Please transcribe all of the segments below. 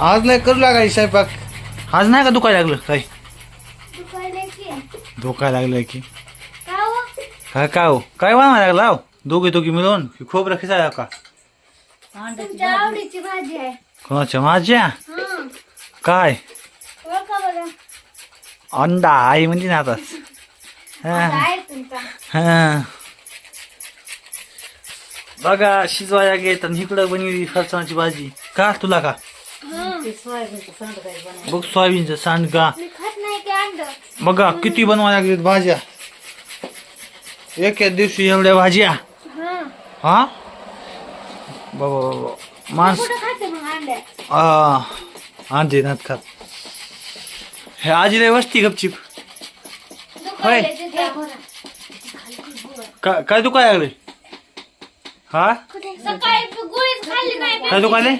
आज नाही करू लागाय स्वयंपाक. आज नाही का दुखायला लागलं काही दुखायला की. धोकायला लागलं की. का हो? काय काय हो? काय वाढवा लागला हो? दोघे दोघे मिळून? की खोबरं खिसायला का? तुमच्या आवडीची भाजी आहे. कोणाच्या माझ्या हा. काय? ओळखा बरं. अंडा आई म्हणजे ना आता. हा. आता आहे तुमचा. हा. बघा शिजवायला घेत आणि इकडं बनवली फरसाणाची भाजी. का तुला का? बघ सोयाबीनचं सांडगा. मी खात नाही की अंड. बघा किती बनवायला लागलेत भाज्या. एक दिवशी एवढ्या भाज्या. हा. हा? बाबा बाबा माणस कुठं खाते मग अंड्या? आ आणते नात खात. हे आजी लय वस्ती गपचिप. का काय तू काय लागले हा? काय तू काय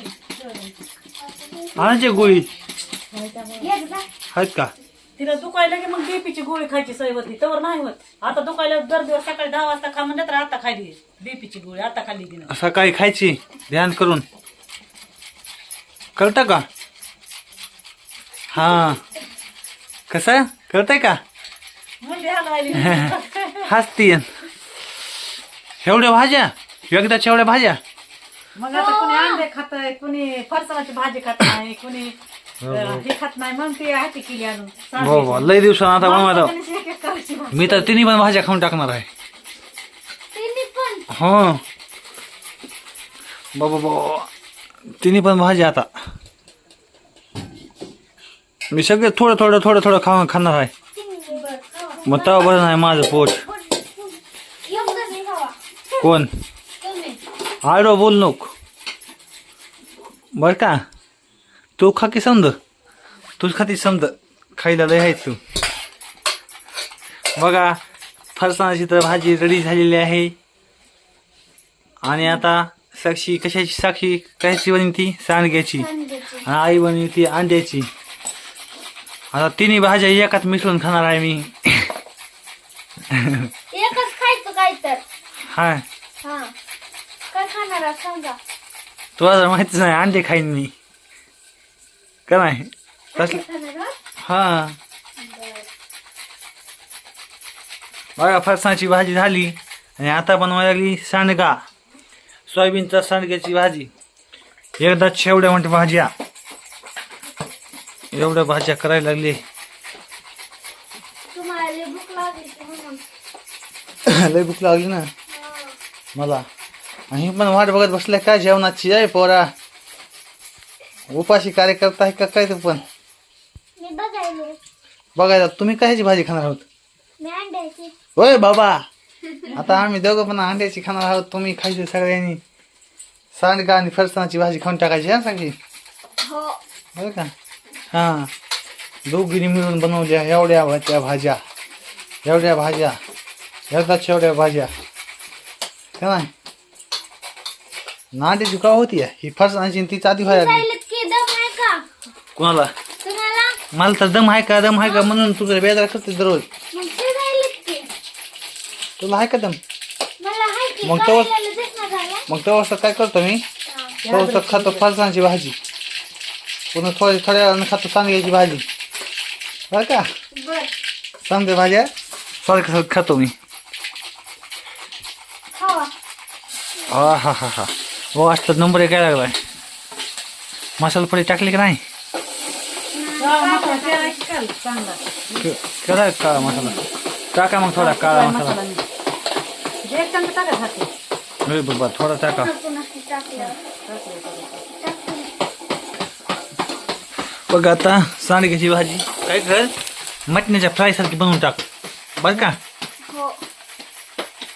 आणायचे गोळी. आहेत का? तिला दुखायला की मग बीपीची गोळी खायची सवय होती तवर नाही होत. आता दुखायला दर दिवस सकाळी दहा वाजता खा म्हणलं तर आता खाली बीपीची गोळी आता खाल्ली तिनं सकाळी खायची? ध्यान करून. कळतं का? हा. कसं? कळतंय का? हलवायली हसती एवढ्या भाज्या? एकदाच्या एवढ्या भाज्या? मग आता कुणी अंडे खातय कुणी फरसाणाची भाजी खात नाही कुणी अं, हे. खात नाही मग ते हाती केली आणून. हो हो. लय दिवसानं आता बनवायला त्यांनी एक एक करायची भाजी. मी तर तिन्ही पण भाज्या खाऊन टाकणार आहे. तिन्ही पण? हो. बाबा बाबा तिन्ही पण भाज्या आता. मी सगळे थोडं थोडं थोडं थोडं खाऊन खाणार आहे. मग तेव्हा बरं नाही माझं पोट. एवढं नाही खावा. कोण? तुम्ही. आडो बोल नको. बर का? तू खा की समज तूच खाती समज खायला लय आहे तू. बघा फरसाणाची तर भाजी रेडी झालेली आहे. आणि आता साक्षी कशाची साक्षी कशाची बनली ती सांडग्याची. आणि आई बनली ती अंड्याची. आता तिन्ही भाज्या एकात मिसळून खाणार आहे मी. एकच खायचं काय तर? हा. हा. काय खाणार सांगा? तुला जर माहितीच नाही अंडे खाईन. मी का नाही? तसलं? हा. बघा फरसाणाची भाजी झाली आणि आता बनवायला लागली सांडगा. सोयाबीनचा सांडग्याची भाजी. एकदा शेवड्या म्हणते भाज्या. एवढ्या भाज्या करायला लागली. लय भूक लागली ना. मला. आणि हे पण वाट बघत बसलाय काय जेवणाची? आहे पोरा. उपाशी कार्यकर्ता आहे का काय ते पण? मी बघायले. बघायला. तुम्ही कायची भाजी खाणार आहोत? मी अंड्याची. होय बाबा. आता आम्ही दोघं पण अंड्याची खाणार आहोत. तुम्ही खायचे सगळ्यांनी. सांडगा आणि फरसाणाची भाजी खाऊन टाकायची हा सांगी? हो. बरं का? हा. दोघींनी मिळून बनवल्या एवढ्या भाज्या भाज्या. एवढ्या भाज्या. एकदाच एवढ्या भाज्या. का नाही? नांड्याची का होती ही फरसाणाची आणि ती आधी व्हायला लागली. सांगितलं की दम आहे का? कोणाला? मला तर दम आहे का? दम आहे का? म्हणून तुझं बेजार करते दररोज. तुला आहे का दम? मला हाय की मग तेव्हा- मग तेव्हा काय करतो मी? थोडंसं खातो फरसाणाची भाजी. पुन्हा थोडी थोड्या वेळानं खातो सांडग्याची भाजी. बरं का? सांगते भाज्या सारखं खातो मी. हा हा हा हा. हो आज नंबर एक काय लागलाय. मसाला पडी टाकली की नाही? काल, काळा मसाला. टाका मग थोडा काळा मसाला. बाबा थोडा टाका. बघ आता सांडग्याची भाजी. काय कर मटण्याच्या फ्राय सारखी बनवून टाक. बरं का? हो.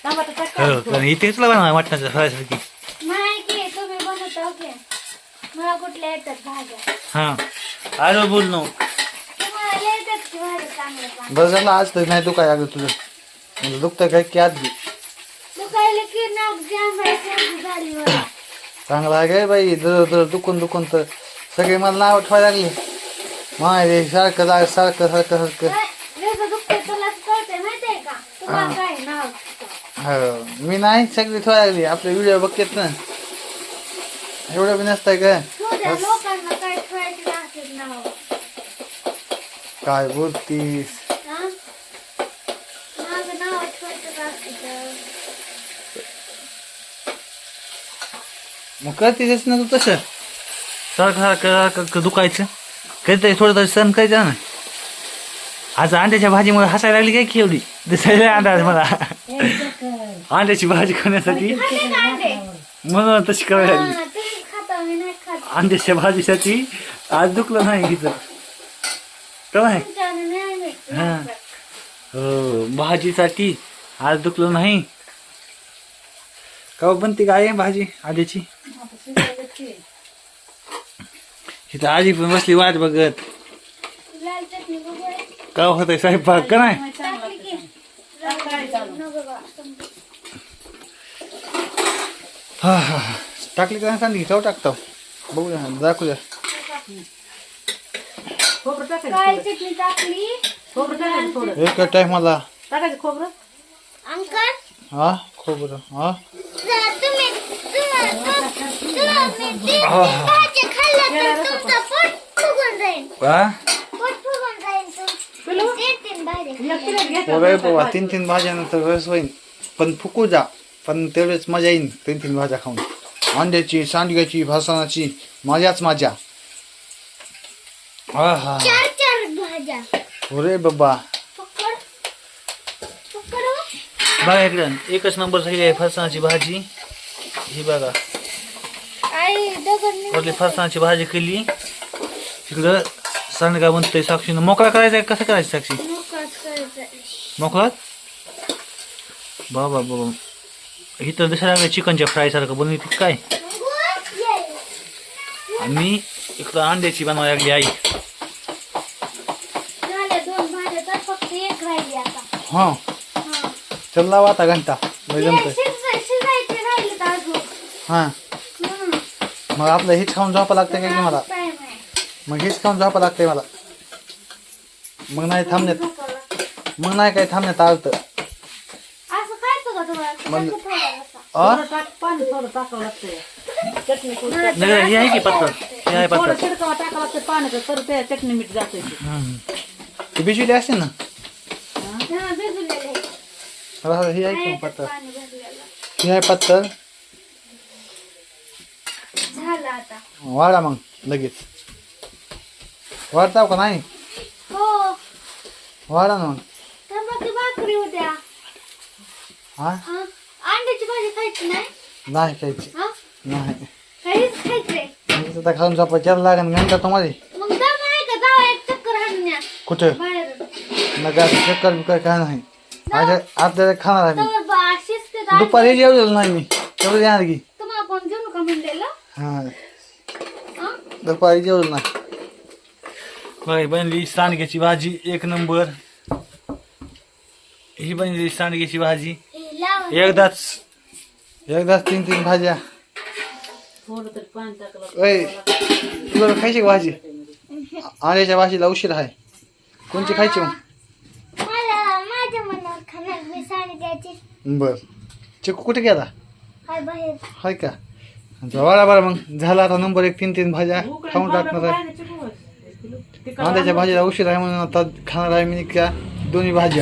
हो इथे तुला बनवा मटण्याच्या फ्राय सारखी नाही की तुम्ही बनवता ओके येतात भाज्या. हा. अरे बोल नो. तुम्हाला येतात की भाज्या चांगल्या चांगल्या. बरं झालं आज तर नाही दुखाय लागलं तुझं. म्हणजे दुखतं काय की आज बी. दुखायला की नाक जाम आहे सर्दी झाली मला चांगला आहे काय बाई दर दर दुखून दुखून तर सगळे मला नाव ठेवायला लागले. माय सारखं जाग सारखं सारखं सारखं. काय? वेगळं दुखतंय तुला कळतंय माहितीये का? तुम्हाला काय नाव हो मी नाही सगळी ठेवायला लागली आपले व्हिडिओ बघतात ना. एवढं बी नसतंय का लोकांना काय ठेवायचं काय बोलतीस हा? माझं नाव ठेवायचं असतं मग करतेच ना तू तसं? सारखं सारखं सारखं दुखायचं. कधीतरी थोडं तरी सण करायचं ना आज अंड्याच्या भाजीमुळे हसायला लागली काय की एवढी? दिसायला अंदाज मला. अंड्याची भाजी खाण्यासाठी. अंडे? म्हणून तशी करायला लागली. नाही भाजीसाठी आज दुखलं नाही हिचं. काय तुमच्याकडे हो. भाजीसाठी आज दुखलं नाही. का हो, बनते काय भाजी आधीची इथं आजी पण बसली वाट बघत. का हो, होत आहे का स्वयंपाक? का नाही? टाकली हा टाकली का सांगली? जाऊ टाकतो. बघूया दाखवूया. खोबरं टाकायचं थोडं. चटणी टाकली. खोबरं टाकायचं थोडं. एक टायमाला. टाकायचं खोबरं? अंकल. हा खोबरं हा. तुम्ही हा. भाजी खाल्लं तर तुमचं पोट फुगून जाईल. हा? पोट फुगून जाईल तुमचं. पिलू? तीन तीन भाजी एक प्लेट घ्यायचं. बघाय बाबा तीन तीन भाज्यानंतर रस होईन. पण फुकू जा पण तेवढेच मजा येईन तीन तीन भाज्या खाऊन. अंड्याची सांडग्याची फरसाणाची मजाच मजा हा हा चार चार भाज्या अरे बाबा पकड पकड. बघा इकडं एकच नंबर झाली आहे फरसाणाची भाजी ही बघा आई दगड नाही. वरली फरसाणाची भाजी केली इकडं सांडगा बनतोय साक्षीनं मोकळा करायचा आहे कसं करायचं साक्षी मोकळाच करायचा. मोकळा बाबा बाबा इथं दुसऱ्या चिकनच्या फ्राय सारखं बनवते काय. आणि इकडं अंड्याची बनवायला लागली आई. तर हा हा. चल लावा आता घंटा. जमतंय. तर हा. मग आपलं हेच खाऊन झोपा लागतं काय की मला. मग हेच खाऊन झोपा लागतंय मला. मग नाही थांबण्यात. मग नाही काय थांबण्यात का तुम्हाला? मग- थोडं टाक पाणी थोडं टाकावं लागतंय. चटणी थोडी नाही, नाही हे आहे की पत्तर हे आहे थोडं पत्तर शिडकावा टाकावं लागतं पाण्याचं तर ते चटणी मीठ जाते. ती. बिजली असते ना? हा, भिजलेलं आहे. हे की पाणी भरलेलं. हे आहे पत्तर झालं आता. वाढा मग लगेच. वाढताव का नाही? हो. वाढा ना मग. तर मग ती भाकरी होत्या. हा? हा? अंड्याची भाजी खायची नाही? नाही खायची. हा? नाही. काहीच खायचंय आता खाऊन झोपा चार लागेल घंटा तुम्हाला? मग दम आहे का जावा एक चक्कर हाणून या. कुठं? बाहेर. नका चक्कर बिक्कर काय नाही. माझ्या आपल्याला खाणार आहे. दुपारी जेवलेलो नाही मी. तेवढं येणार की. तुम्हाला कोण जेवू नका म्हणलेलं? हा. हा? दुपारी जेवलं नाही. बघा बनली सांडग्याची भाजी एक नंबर. ही बनली सांडग्याची भाजी. एकदाच. एकदाच तीन तीन भाज्या. थोडं तरी पाणी टाकलं ओय तुला खायची का भाजी? आल्याच्या भाजीला उशीर आहे. कोणची खायची मग? मला माझ्या मनावर खाणार मी सांगायची बर. चिकू कुठे गेला? हाय बाहेर. हाय का? वाडा बरं मग. झाला आता नंबर एक तीन तीन भाज्या खाऊन टाकणार आहे. कांद्याच्या भाजीला उशीर आहे म्हणून आता खाणार आहे मी त्या दोन्ही भाज्या.